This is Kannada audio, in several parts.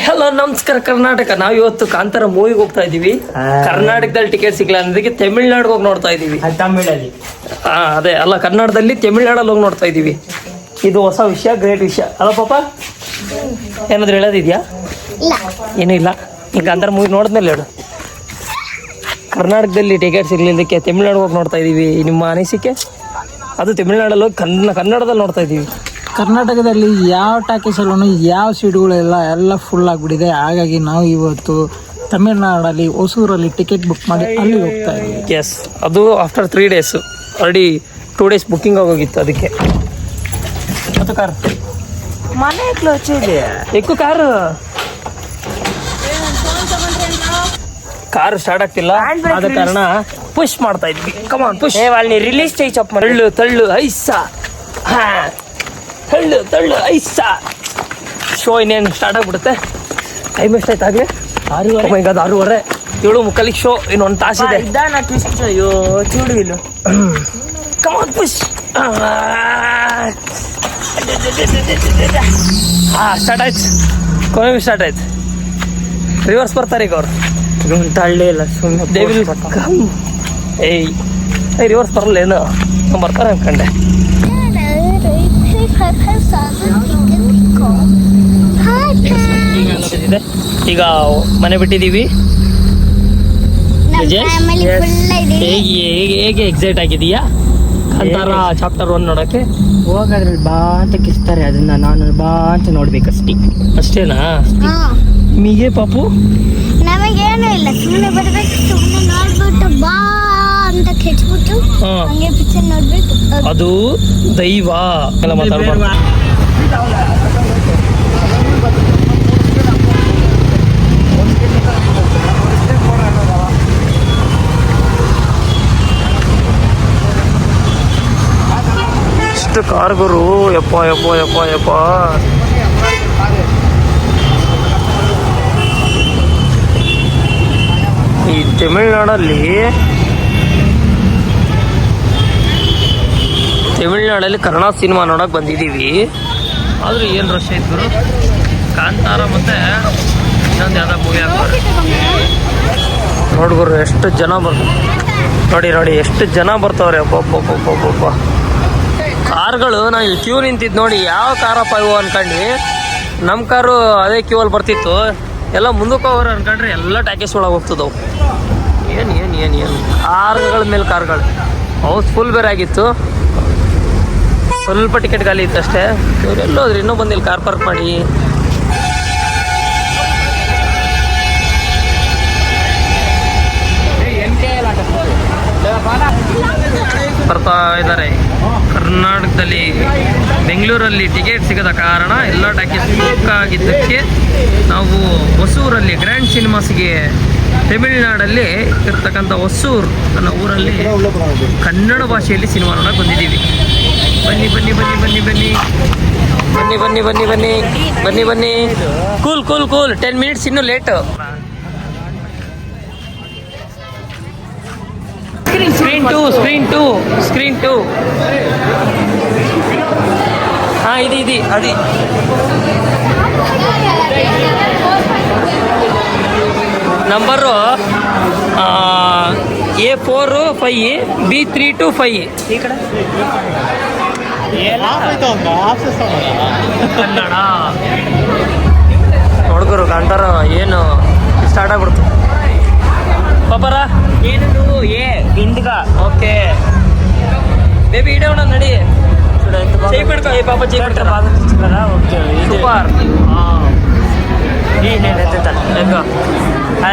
ಹಲೋ ನಮಸ್ಕಾರ ಕರ್ನಾಟಕ. ನಾವ್ ಇವತ್ತು ಕಾಂತಾರ ಮೂವಿಗೆ ಹೋಗ್ತಾ ಇದೀವಿ. ಕರ್ನಾಟಕದಲ್ಲಿ ಟಿಕೆಟ್ ಸಿಗ್ಲ ಅನ್ನೋದಕ್ಕೆ ತಮಿಳ್ನಾಡಿಗೆ ಹೋಗಿ ನೋಡ್ತಾ ಇದೀವಿ. ತಮಿಳಲ್ಲಿ. ಹಾ ಅದೇ ಅಲ್ಲ ಕನ್ನಡದಲ್ಲಿ ತಮಿಳ್ನಾಡಲ್ಲಿ ಹೋಗಿ ನೋಡ್ತಾ ಇದೀವಿ. ಇದು ಹೊಸ ವಿಷಯ ಗ್ರೇಟ್ ವಿಷಯ. ಅಲ್ಲ ಪಾಪ? ಏನಾದ್ರು ಹೇಳೋದಿದ್ಯಾ? ಇಲ್ಲ. ಏನೂ ಇಲ್ಲ. ಈಗ ಕಾಂತಾರ ಮೂವಿ ನೋಡಿದ್ಮೇಲೆ ಹೇಳು. ಕರ್ನಾಟಕದಲ್ಲಿ ಟಿಕೆಟ್ ಸಿಗ್ಲಿಲ್ಲದಕ್ಕೆ ತಮಿಳ್ನಾಡು ಹೋಗಿ ನೋಡ್ತಾ ಇದೀವಿ. ನಿಮ್ಮ ಅನಿಸಿಕೆ? ಅದು ತಮಿಳ್ನಾಡಲ್ಲಿ ಹೋಗಿ ಕನ್ನ ಕನ್ನಡದಲ್ಲಿ ನೋಡ್ತಾ ಇದೀವಿ. ಕರ್ನಾಟಕದಲ್ಲಿ ಯಾವ ಟಾಕೀಸ್ ಸಲೂನು ಯಾವ ಸೀಟ್ಗಳೆಲ್ಲ ಎಲ್ಲ ಫುಲ್ ಆಗಿಬಿಟ್ಟಿದೆ. ಹಾಗಾಗಿ ನಾವು ಇವತ್ತು ತಮಿಳ್ನಾಡಲ್ಲಿ ಹೊಸೂರಲ್ಲಿ ಟಿಕೆಟ್ ಬುಕ್ ಮಾಡಿ ಅಲ್ಲಿ ಹೋಗ್ತಾ ಇದ್ದೀವಿ. ಎಸ್ ಅದು after three days already two days booking ಆಗೋಗಿತ್ತು ಅದಕ್ಕೆ. ಮತ್ತು ಕಾರ್? ಮನೆ ಇದೆ. ಎಕ್ಕು ಕಾರು? ಕಾರು ಸ್ಟಾರ್ಟ್ ಆಗ್ತಿಲ್ಲ. ಆದ ಕಾರಣ ಪುಷ್ ಮಾಡ್ತಾ ಇದ್ವಿ. ಕಮಾನ್ ಪುಷ್ ಅಲ್ಲಿ ರಿಲೀಸ್ ಟೈಚ್ ಅಪ್ ತಳ್ಳು ತಳ್ಳು ಐಸಾ. ಹಾ. ತಳ್ಳು ತಳ್ಳು ಐಸ. ಶೋ ಇನ್ನೇನು ಸ್ಟಾರ್ಟ್ ಆಗ್ಬಿಡುತ್ತೆ. ಟೈಮ್ ಎಷ್ಟಾಯ್ತು ಆಗಲೇ? ಆರೂವರೆ. ಈಗ ಅದು ಆರೂವರೆ. ಏಳು ಮುಕ್ಕಲಿಗೆ ಶೋ ಇನ್ನೊಂದು ತಾಸಿದೆ. ತಾಸು ಟ್ವಿಸ್ಟ್ ಅಯ್ಯೋ ಚೂಡುವಿಲು ಕಮಾನ್ ಪುಷ್ ಹಾಂ ಸ್ಟಾರ್ಟ್ ಆಯ್ತು. ಕೊನೆಗೂ ಸ್ಟಾರ್ಟ್ ಆಯ್ತು. ರಿವರ್ಸ್ ಬರ್ತಾರೆ ಈಗ ಅವ್ರು. ತಳ್ಳೇ ಇಲ್ಲ ಸುಮ್ಮನೆ ದೇವಿ ಏಯ್. ಏಯ್ ರಿವರ್ಸ್ ಬರಲ್ಲ ಏನು. ನಾನ್ ಬರ್ತಾರೆ ಅನ್ಕಂಡೆ ಈಗ ಅನ್ನೋದಿದೆ. ಈಗ ಮನೆ ಬಿಟ್ಟಿದ್ದೀವಿ ವಿಜಯ್? ಹೇಗೆ ಹೇಗೆ ಎಕ್ಸೈಟ್ ಆಗಿದೀಯಾ ಕಾಂತಾರ ಚಾಪ್ಟರ್ ಒನ್ ನೋಡಕ್ಕೆ ಹೋಗೋದ್ರಲ್ಲಿ ಬಾ ಅಂತ ಕಿಸ್ತಾರೆ ಅದನ್ನ ನಾನು ಬಾ ಅಂತ ನೋಡ್ಬೇಕಷ್ಟೇ. ಅಷ್ಟೇನಾ? ಮೀಗೆ ಪಾಪು? ನಮಗೇನು ಇಲ್ಲ ಸುಮ್ಮನೆ ಬರ್ಬೇಕು ಸುಮ್ಮನೆ ನೋಡ್ಬಿಟ್ಟು ಬಾ ಅಂತ ಕೆಚ್ಬಿಟ್ಟು ಹಾ. ಹಂಗೆ ಪಿಕ್ಚರ್ ನೋಡ್ಬೇಕು ಅದು. ದೈವ. ಎಲ್ಲ ಮಾತಾಡ್ಬಾರ್ದು ಇಷ್ಟು ಕಾರ್ಗುರು ಯಪ್ಪ ಯಪ್ಪ ಯಪ್ಪ ಯಪ್ಪ. ಈ ತಮಿಳ್ನಾಡಲ್ಲಿ ತಮಿಳ್ನಾಡಲ್ಲಿ ಕನ್ನಡ ಸಿನಿಮಾ ನೋಡೋಕೆ ಬಂದಿದ್ದೀವಿ. ಆದ್ರೂ ಏನು ರಶ್ ಐತೆ ಕಾಂತಾರ ಮತ್ತೆ ಇನ್ನೊಂದು ಯಾವ್ದೋ ಮೂವಿ ಹಾಕ್ತಾರೆ ನೋಡ್ಗುರು ಎಷ್ಟು ಜನ ಬರ್ ನೋಡಿ ನೋಡಿ, ಎಷ್ಟು ಜನ ಬರ್ತಾವ್ರೆ. ಒಬ್ಬೊಬ್ಬೊಬ್ಬೊಬ್ಬೊಬ್ಬ ಕಾರ್ಗಳು ನಾವು ಕ್ಯೂ ನಿಂತಿದ್ದು ನೋಡಿ, ಯಾವ ಕಾರಪ್ಪ ಇವು ಅನ್ಕಂಡ್ವಿ ನಮ್ಮ ಕಾರು ಅದೇ ಕ್ಯೂ ಅಲ್ಲಿ ಬರ್ತಿತ್ತು. ಎಲ್ಲ ಮುಂದಕ್ಕೆ ಹೋಗೋರು ಅನ್ಕೊಂಡ್ರೆ ಎಲ್ಲ ಟ್ಯಾಕೇಜ್ ಒಳಗೆ ಹೋಗ್ತದವು. ಏನು ಏನು ಏನು ಏನು? ಕಾರ್ಗಳ ಮೇಲೆ ಕಾರ್ಗಳು. ಹೌಸ್ಫುಲ್ ಬೇರೆ ಆಗಿತ್ತು. ಸ್ವಲ್ಪ ಟಿಕೆಟ್ ಖಾಲಿ ಇತ್ತು ಅಷ್ಟೇ. ಇವರೆಲ್ಲ ಹೋದ್ರಿ, ಇನ್ನೂ ಬಂದಿಲ್ಲ ಕಾರ್ ಪಾರ್ಕ್ ಮಾಡಿ. ಬರ್ತಾ ಇದ್ದಾರೆ. ಕರ್ನಾಟಕದಲ್ಲಿ ಬೆಂಗಳೂರಲ್ಲಿ ಟಿಕೆಟ್ ಸಿಗದ ಕಾರಣ ಎಲ್ಲ ಟ್ಯಾಕೇಜ್ ಬುಕ್ ಆಗಿದ್ದಕ್ಕೆ ನಾವು ಹೊಸೂರಲ್ಲಿ ಗ್ರ್ಯಾಂಡ್ ಸಿನಿಮಾಸ್ಗೆ ತಮಿಳುನಾಡಲ್ಲಿ ಇರ್ತಕ್ಕಂಥ ಹೊಸೂರು ಅನ್ನೋ ಊರಲ್ಲಿ ಕನ್ನಡ ಭಾಷೆಯಲ್ಲಿ ಸಿನಿಮಾ ನೋಡಕ್ಕೆ ಬಂದಿದ್ದೀವಿ. ಬನ್ನಿ ಬನ್ನಿ ಬನ್ನಿ ಬನ್ನಿ ಬನ್ನಿ ಬನ್ನಿ ಬನ್ನಿ ಬನ್ನಿ ಬನ್ನಿ ಬನ್ನಿ ಬನ್ನಿ cool cool cool ten minutes ಇನ್ನೂ late screen two screen two screen two ಹಾಂ ಇದು ಇದು ಅದು number A four five B three two five ಹುಡುಗರು ನೋಡ್ಕರು ಏನು ಸ್ಟಾರ್ಟ್ ಆಗ್ಬಿಡ್ತು. ಪಾಪರ ಏನು ಏ ಇಂಡಿಗ ಓಕೆ. ಬೇಬಿ ಇಡೋಣ ನಡಿ. చేయి పెడతా ఏ పాప చేయి పెడతా బాగా చూస్తున్నారా ఓకే సూపర్ నేనైతే ఇంకా ఐ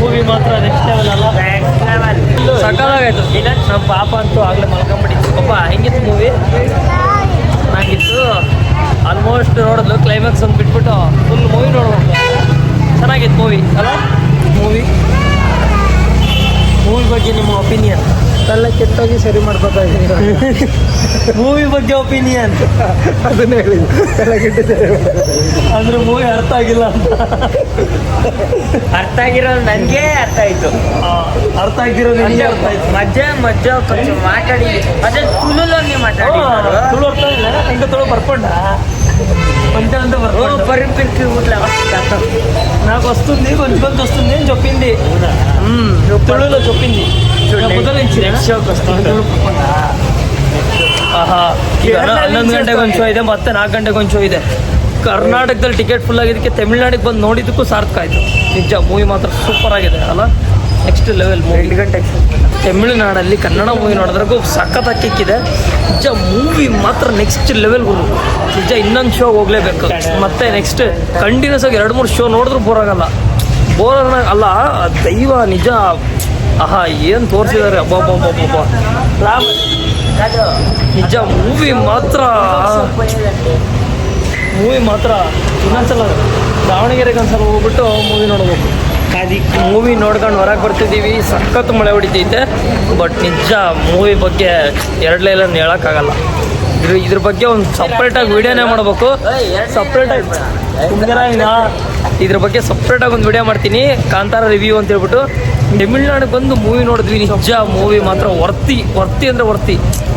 ಮೂವಿ ಮಾತ್ರ ನೆಕ್ಸ್ಟ್ ಲೆವೆಲ್ ಅಲ್ಲ. ಸಕ್ಕತ್ತಾಗೈತು ನಮ್ಮ ಪಾಪ ಅಂತೂ ಆಗ್ಲೇ ಮಲ್ಕೊಂಬಿಟ್ಟಿತ್ತು. ಪಾಪ ಹೆಂಗಿತ್ತು ಮೂವಿ ಚೆನ್ನಾಗಿತ್ತು ಆಲ್ಮೋಸ್ಟ್ ನೋಡಿದ್ಲು ಕ್ಲೈಮ್ಯಾಕ್ಸ್ ಒಂದು ಬಿಟ್ಬಿಟ್ಟು ಫುಲ್ ಮೂವಿ ನೋಡ್ಬೇಕು. ಚೆನ್ನಾಗಿತ್ತು ಮೂವಿ ಅಲ್ಲ? ಮೂವಿ ಮೂವಿ ಬಗ್ಗೆ ನಿಮ್ಮ ಒಪಿನಿಯನ್ ಎಲ್ಲ ಕೆಟ್ಟೋಗಿ ಸರಿ ಮಾಡ್ಬೇಕಾಗಿದೆ. ಮೂವಿ ಬಗ್ಗೆ ಒಪಿನಿಯನ್ ಅದನ್ನೇ ಹೇಳಿದ್ದು ತಲೆ ಕೆಟ್ಟಿದ್ದಾರೆ ಅಂದ್ರೆ ಮೂವಿ ಅರ್ಥ ಆಗಿಲ್ಲ ಅಂತ. ಅರ್ಥ ಆಗಿರೋ ನನಗೆ ಅರ್ಥ ಆಯ್ತು. ಅರ್ಥ ಆಗಿರೋದು ನಿನಗೆ ಅರ್ಥ ಆಯ್ತು. ಮಜ್ಜೆ ಮಜ್ಜೆ ಕೊಂಚ ಮಾತಾಡಿ. ಅದೇ ತುಳುಲಲ್ಲಿ ಮಾತಾಡಿ. ತುಳು ಅರ್ಥ ಇಲ್ಲ. ಹೆಂಗ ತುಳು ಬರ್ಕೊಂಡ. నాకు వస్తుంది కొంచెం వస్తుంది అని చెప్పింది తొడులో చెప్పింది ಹನ್ನೊಂದು ಗಂಟೆಗೆ ಒಂಚೂ ಇದೆ ಮತ್ತೆ ನಾಲ್ಕು ಗಂಟೆಗೆ ಒಂಚೂ ಇದೆ. ಕರ್ನಾಟಕದಲ್ಲಿ ಟಿಕೆಟ್ ಫುಲ್ ಆಗಿದ್ದಕ್ಕೆ ತಮಿಳುನಾಡಿಗೆ ಬಂದು ನೋಡಿದ್ದಕ್ಕೂ ಸಾರ್ಥಕ ಆಯ್ತು. ನಿಜ ಮೂವಿ ಮಾತ್ರ ಸೂಪರ್ ಆಗಿದೆ ಅಲ್ಲ? ನೆಕ್ಸ್ಟ್ ಲೆವೆಲ್ ಮೂವಿ ಎಂಟು ಗಂಟೆಗೆ ತಮಿಳುನಾಡಲ್ಲಿ ಕನ್ನಡ ಮೂವಿ ನೋಡಿದ್ರಾಗೂ ಸಖತ್ ಕಿಕ್ಕಿದೆ ನಿಜ ಮೂವಿ ಮಾತ್ರ ನೆಕ್ಸ್ಟ್ ಲೆವೆಲ್ ಗುರು ನಿಜ ಇನ್ನೊಂದು ಶೋ ಹೋಗ್ಲೇಬೇಕು. ಮತ್ತೆ ನೆಕ್ಸ್ಟ್ ಕಂಟಿನ್ಯೂಸ್ ಆಗಿ ಎರಡು ಮೂರು ಶೋ ನೋಡಿದ್ರು ಬೋರ್ ಆಗಲ್ಲ. ಬೋರ್ ಅಲ್ಲ, ದೈವ, ನಿಜ. ಆಹಾ, ಏನು ತೋರಿಸಿದ್ದಾರೆ ನಿಜ ಮೂವಿ ಮಾತ್ರ. ಮೂವಿ ಮಾತ್ರ. ಇನ್ನೊಂದ್ಸಲ ದಾವಣಗೆರೆಗೆ ಒಂದ್ಸಲ ಹೋಗ್ಬಿಟ್ಟು ಮೂವಿ ನೋಡ್ಬೇಕು. ಮೂವಿ ನೋಡ್ಕೊಂಡು ಹೊರಗೆ ಬರ್ತಿದ್ದೀವಿ ಸಖತ್ ಮಳೆ ಹೊಡಿತೈತೆ. ಬಟ್ ನಿಜ ಮೂವಿ ಬಗ್ಗೆ ಎರಡು ಲೈಲನ್ನು ಹೇಳೋಕ್ಕಾಗಲ್ಲ. ಇದ್ರ ಇದ್ರ ಬಗ್ಗೆ ಒಂದು ಸಪ್ರೇಟಾಗಿ ವಿಡಿಯೋನೇ ಮಾಡಬೇಕು. ಸಪ್ರೇಟಾಗಿ ಇದ್ರ ಬಗ್ಗೆ ಸಪ್ರೇಟಾಗಿ ಒಂದು ವಿಡಿಯೋ ಮಾಡ್ತೀನಿ. ಕಾಂತಾರ ರಿವ್ಯೂ ಅಂತ ಹೇಳ್ಬಿಟ್ಟು. ತಮಿಳ್ನಾಡಿಗೆ ಬಂದು ಮೂವಿ ನೋಡಿದ್ವಿ. ನಿಜ ಮೂವಿ ಮಾತ್ರ ವರ್ತಿ ವರ್ತಿ ಅಂದರೆ ವರ್ತಿ.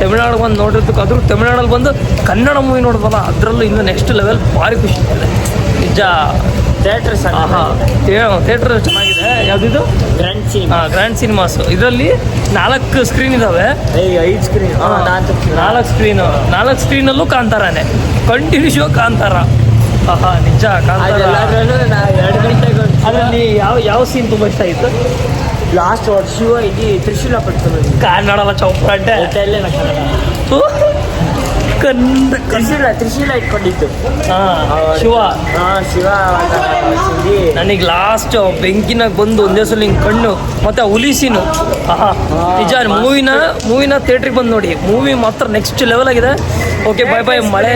ತಮಿಳ್ನಾಡಿಗೆ ಬಂದು ನೋಡಿದ್ದಕ್ಕೆ ಅದ್ರ ತಮಿಳ್ನಾಡಲ್ಲಿ ಬಂದು ಕನ್ನಡ ಮೂವಿ ನೋಡ್ಬೋದ? ಅದರಲ್ಲೂ ಇನ್ನೂ ನೆಕ್ಸ್ಟ್ ಲೆವೆಲ್ ಭಾರಿ ಖುಷಿ ಇದೆ. ನಿಜ. ಥಿಯೇಟರ್ ಥಿಯೇಟರ್ ಚೆನ್ನಾಗಿದೆ. ಯಾವುದಿದು? ಗ್ರ್ಯಾಂಡ್ ಸೀನ್ ಹಾಂ ಗ್ರ್ಯಾಂಡ್ ಸಿನಿಮಾಸ್ ಇದರಲ್ಲಿ ನಾಲ್ಕು ಸ್ಕ್ರೀನ್ ಇದಾವೆ. ಐದು ಸ್ಕ್ರೀನ್ ನಾಲ್ಕು ಸ್ಕ್ರೀನ್ ನಾಲ್ಕು ಸ್ಕ್ರೀನಲ್ಲೂ ಕಾಂತಾರಾನೆ ಕಂಟಿನ್ಯೂ ಶೋ ಕಾಂತಾರ ಆಹಾ ನಿಜ ಕಾಂತಾರ ಎರಡು ಗಂಟೆಗೆ ಅದರಲ್ಲಿ ಯಾವ ಯಾವ ಸೀನ್ ತುಂಬ ಇಷ್ಟ ಆಯಿತು? ಲಾಸ್ಟ್ ವರ್ಷ ಇದು ತ್ರಿಶೂಲ ಪಡ್ಕೊಂಡು ಕನ್ನಡ ಚೌಪಾಟೆ ಹೋಟೆಲ್ಲೇ ನಾ ಕನ್ನಡ. ಕನ್ನಡ ತ್ರಿಶೂಲ ತ್ರಿಶೂಲ ಇಟ್ಕೊಂಡಿತ್ತು ಹಾಂ ಶಿವ. ಹಾ ಶಿವ ನನಗೆ ಲಾಸ್ಟ್ ಬೆಂಕಿನಾಗ ಬಂದು ಒಂದೇ ಸಲ ಹಿಂಗೆ ಕಣ್ಣು ಮತ್ತೆ ಆ ಹುಲಿ ಸೀನು ನಿಜ ಮೂವಿನ ಮೂವಿನ ಥಿಯೇಟ್ರಿಗೆ ಬಂದು ನೋಡಿ. ಮೂವಿ ಮಾತ್ರ ನೆಕ್ಸ್ಟ್ ಲೆವೆಲ್ ಆಗಿದೆ. ಓಕೆ ಬಾಯ್ ಬಾಯ್ ಮಳೆ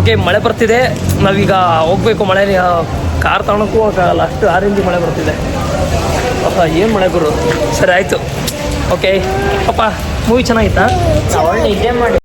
ಓಕೆ ಮಳೆ ಬರ್ತಿದೆ. ನಾವೀಗ ಹೋಗ್ಬೇಕು ಮಳೆ ಕಾರ್ ತಗೊಳಕ್ಕೂ ಹೋಗಲ್ಲ ಅಷ್ಟು ಆರೆಂಜ್ ಮಳೆ ಬರ್ತಿದೆ. ಅಪ್ಪ ಏನು ಮಳೆ ಗುರು? ಸರಿ ಆಯಿತು. ಓಕೆ ಪಾಪ ಮೂವಿ ಚೆನ್ನಾಗಿತ್ತಾ? ಮಾಡಿ.